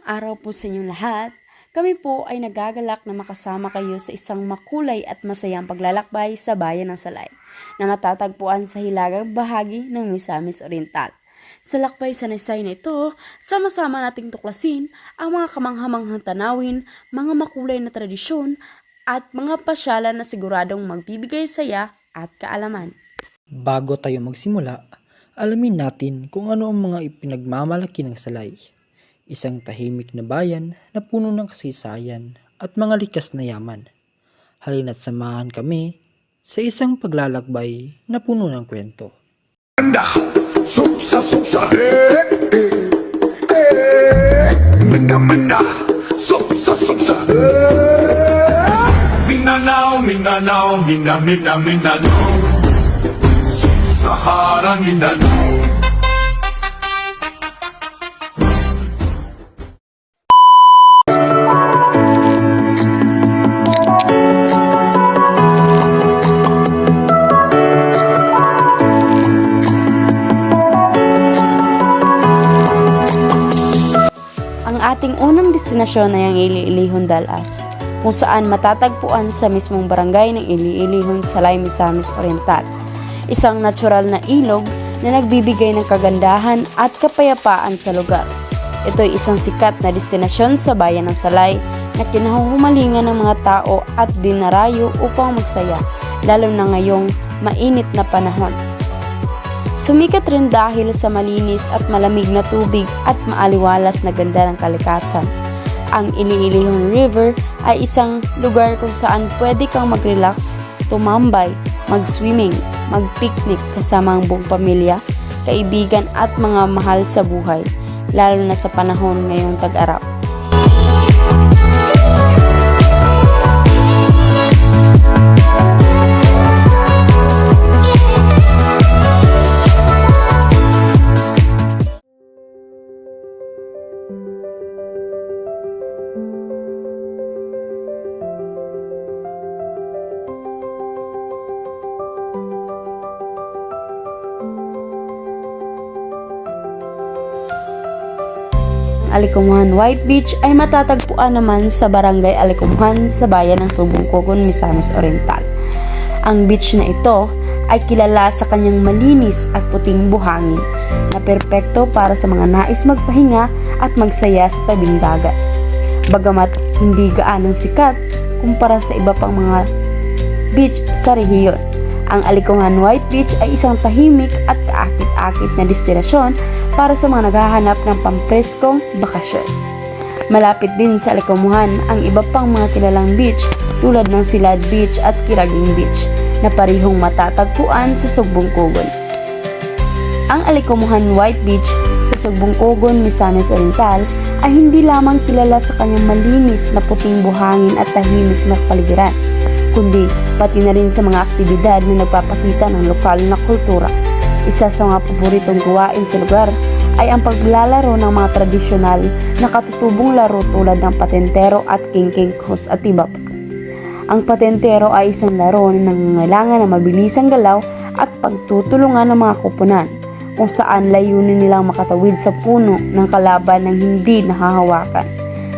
Magandang araw po sa inyong lahat. Kami po ay nagagalak na makasama kayo sa isang makulay at masayang paglalakbay sa bayan ng Salay na matatagpuan sa hilagang bahagi ng Misamis Oriental. Sa lakbay sa naysay na ito, sama-sama nating tuklasin ang mga kamanghamanghang tanawin, mga makulay na tradisyon, at mga pasyalan na siguradong magbibigay saya at kaalaman. Bago tayo magsimula, alamin natin kung ano ang mga ipinagmamalaki ng Salay. Isang tahimik na bayan na puno ng kasaysayan at mga likas na yaman. Halina't samahan kami sa isang paglalakbay na puno ng kwento. Manda, suksa suksa, eh, eh, eh. Manda manda, suksa suksa, eh. Mindanao, Mindanao, Minda Minda Mindanao, Sahara Mindanao. Unang destinasyon ay ang Ili-Ilihon Dalas, kung saan matatagpuan sa mismong barangay ng Ili-Ilihon sa Misamis Oriental. Isang natural na ilog na nagbibigay ng kagandahan at kapayapaan sa lugar. Ito ay isang sikat na destinasyon sa bayan ng Salay na kinahuhumalingan ng mga tao at dinarayo upang magsaya, lalo na ngayong mainit na panahon. Sumikat rin dahil sa malinis at malamig na tubig at maaliwalas na ganda ng kalikasan. Ang Iliilihon River ay isang lugar kung saan pwede kang mag-relax, tumambay, mag-swimming, mag-picnic kasama ang buong pamilya, kaibigan at mga mahal sa buhay, lalo na sa panahon ngayong tag-araw. Alikumuhan White Beach ay matatagpuan naman sa barangay Alikumuhan sa bayan ng Subungkogon, Misamis Oriental. Ang beach na ito ay kilala sa kanyang malinis at puting buhangin na perpekto para sa mga nais magpahinga at magsaya sa tabing dagat. Bagamat hindi gaanong sikat kumpara sa iba pang mga beach sa rehiyon. Ang Alikungan White Beach ay isang tahimik at kaakit-akit na destinasyon para sa mga naghahanap ng pampreskong bakasyon. Malapit din sa Alikomuhan ang iba pang mga kilalang beach tulad ng Silad Beach at Kiraging Beach na parihong matatagpuan sa Sugbungkugon. Ang Alikomuhan White Beach sa Sugbungkugon, Misamis Oriental ay hindi lamang kilala sa kanyang malinis na puting buhangin at tahimik na paligiran, kundi pati na rin sa mga aktibidad na nagpapakita ng lokal na kultura. Isa sa mga paboritong gawain sa lugar ay ang paglalaro ng mga tradisyonal na katutubong laro tulad ng patentero at king-king cross at iba pa. Ang patentero ay isang laro na nangangailangan ng mabilisang galaw at pagtutulungan ng mga kupunan kung saan layunin nilang makatawid sa puno ng kalaban ng hindi nahahawakan.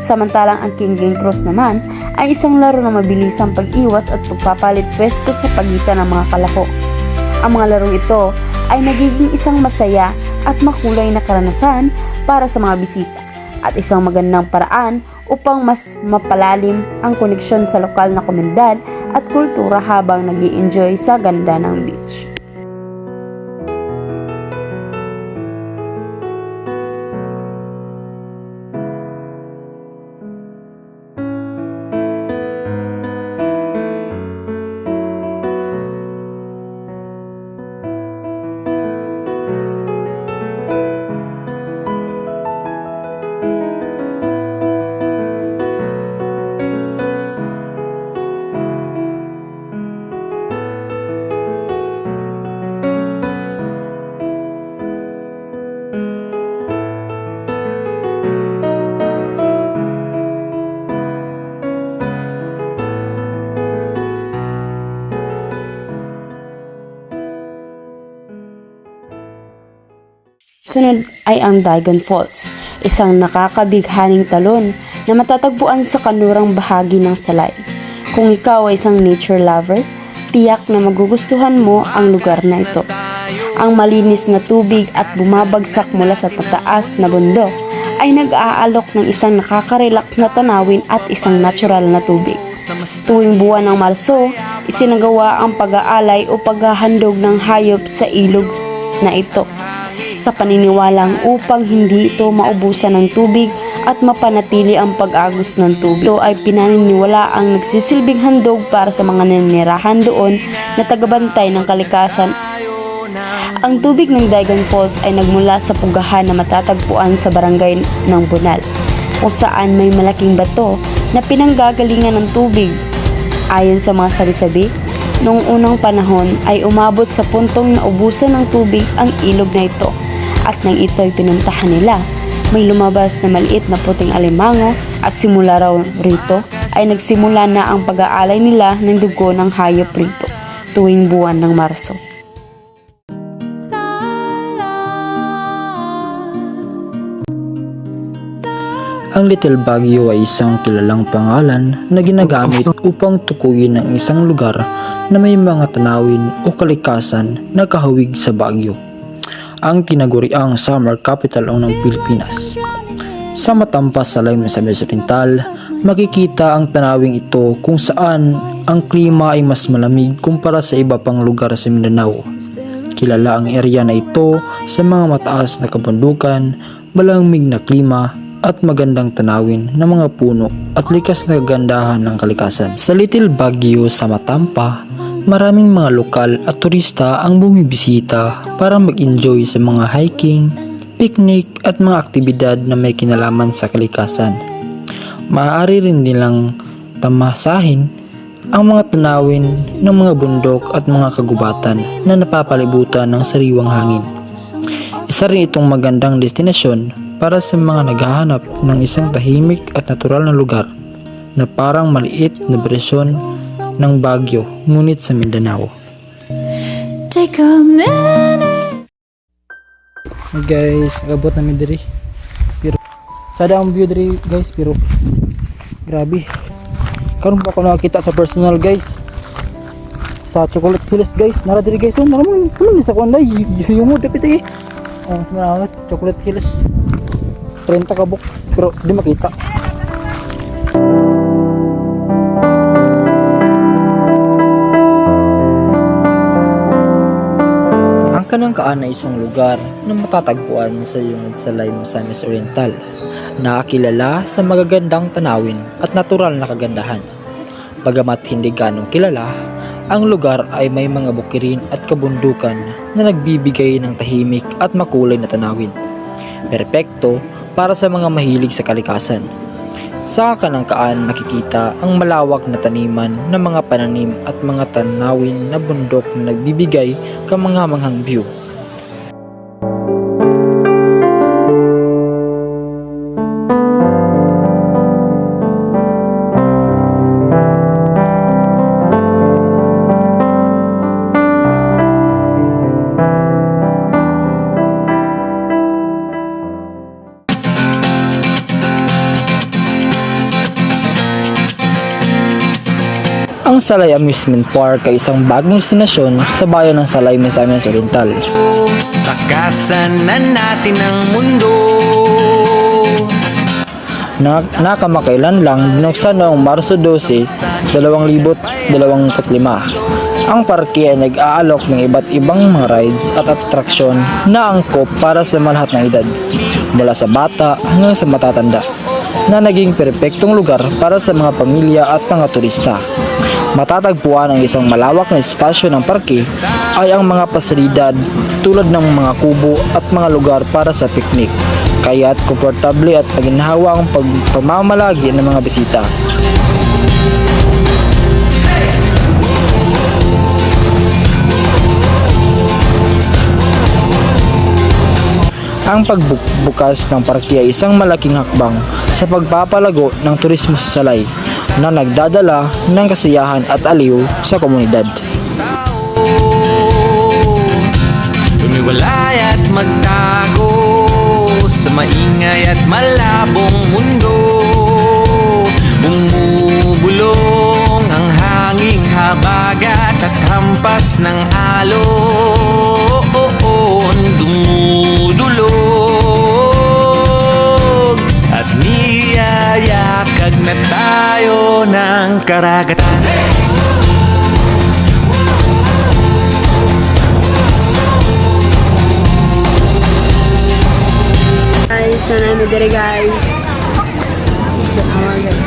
Samantalang ang King King Cross naman ay isang laro na mabilisang pag-iwas at pagpapalit pwesto sa pagitan ng mga kalahok. Ang mga larong ito ay nagiging isang masaya at makulay na karanasan para sa mga bisita at isang magandang paraan upang mas mapalalim ang koneksyon sa lokal na komunidad at kultura habang nag enjoy sa ganda ng beach. Sunod ay ang Dagon Falls isang nakakabighaning talon na matatagpuan sa kanurang bahagi ng salay. Kung ikaw ay isang nature lover, tiyak na magugustuhan mo ang lugar na ito. Ang malinis na tubig at bumabagsak mula sa tataas na bundok ay nag-aalok ng isang nakaka-relax na tanawin at isang natural na tubig. Tuwing buwan ng Marso, isinagawa ang pag-aalay o paghahandog ng hayop sa ilog na ito sa paniniwalang upang hindi ito maubusan ng tubig at mapanatili ang pag-agos ng tubig. Ito ay pinaniniwala ang nagsisilbing handog para sa mga nanirahan doon na tagabantay ng kalikasan ang tubig ng Daigan Falls ay nagmula sa pugahan na matatagpuan sa barangay ng Bunal, kung saan may malaking bato na pinanggagalingan ng tubig. Ayon sa mga sabi-sabi, noong unang panahon ay umabot sa puntong naubusan ng tubig ang ilog na ito at nang ito ay pinuntahan nila, may lumabas na maliit na puting alimango at simula raw rito ay nagsimula na ang pag-aalay nila ng dugo ng hayop rito tuwing buwan ng Marso. Ang Little Baguio ay isang kilalang pangalan na ginagamit upang tukuyin ang isang lugar na may mga tanawin o kalikasan na kahawig sa Baguio. Ang tinaguriang summer capital ng Pilipinas. Sa matampas sa Lime sa Oriental, makikita ang tanawing ito kung saan ang klima ay mas malamig kumpara sa iba pang lugar sa Mindanao. Kilala ang area na ito sa mga mataas na kabundukan, malamig na klima at magandang tanawin ng mga puno at likas na kagandahan ng kalikasan. Sa Little Baguio sa Matampa, maraming mga lokal at turista ang bumibisita para mag-enjoy sa mga hiking, picnic at mga aktibidad na may kinalaman sa kalikasan. Maaari rin nilang tamasahin ang mga tanawin ng mga bundok at mga kagubatan na napapalibutan ng sariwang hangin. Isa rin itong magandang destinasyon para sa mga naghahanap ng isang tahimik at natural na lugar na parang maliit na bersyon ng Baguio ngunit sa Mindanao. Take a minute. Hey guys, abot namin diri. Pero sada ang view diri guys pero grabe. Karon pa ako nakakita sa personal guys. Sa Chocolate Hills guys, nara diri guys. Oh, naman naman sa kuanday yung mo dapat eh. Oh, sa Chocolate Hills. 30 kabuk pero di makita. Ang Kanangkaan ay isang lugar na matatagpuan sa yungod sa Lime Misamis Oriental na kilala sa magagandang tanawin at natural na kagandahan. Bagamat hindi ganong kilala, ang lugar ay may mga bukirin at kabundukan na nagbibigay ng tahimik at makulay na tanawin. Perpekto para sa mga mahilig sa kalikasan. Sa kanangkaan makikita ang malawak na taniman ng mga pananim at mga tanawin na bundok na nagbibigay kamangamanghang view. Salay Amusement Park ay isang bagong destinasyon sa bayan ng Salay, Misamis Oriental. Takasan na natin ang mundo na nakamakailan lang binuksan noong Marso 12, 2025. Ang parke ay nag-aalok ng iba't ibang mga rides at atraksyon na angkop para sa malahat ng edad, mula sa bata hanggang sa matatanda, na naging perpektong lugar para sa mga pamilya at mga turista. Matatagpuan ang isang malawak na espasyo ng parke ay ang mga pasilidad tulad ng mga kubo at mga lugar para sa picnic. Kaya't komportable at paginhawa ang pagpamamalagi ng mga bisita. Ang pagbukas ng parke ay isang malaking hakbang sa pagpapalago ng turismo sa Salay na nagdadala ng kasiyahan at aliw sa komunidad. Tumiwalay at magtago Sa maingay at malabong mundo Bumubulong ang hanging habagat at hampas ng alon karagatan Guys, na namin dire guys. Awa guys.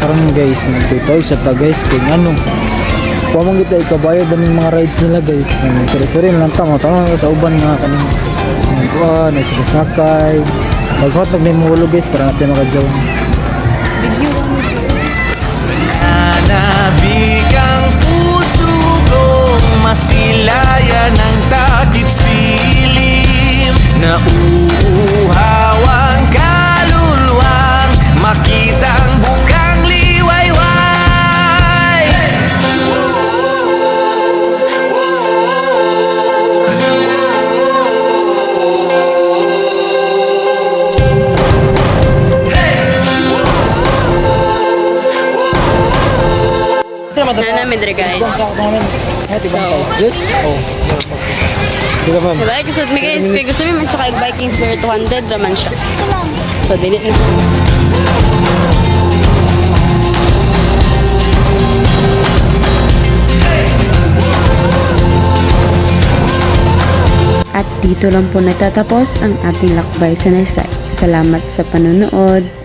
Karon guys, nagtutoy sa ta guys kay ano. Pamang kita ikabayad daming mga rides nila guys. Sorry-sorry lang tama tama sa uban nga kanang mga kuan, nagsasakay. Maghotog na yung mahulog guys para natin makajaw. Nanabig ang puso kong masilayan ng takip silim Nauuhaw Yes? Oh. Sila man. Diba? Kasi may guys, kaya gusto mo magsakay Viking Sphere 200 raman siya. So, dili na At dito lang po natatapos ang ating lakbay sa Naysay. Salamat sa panonood.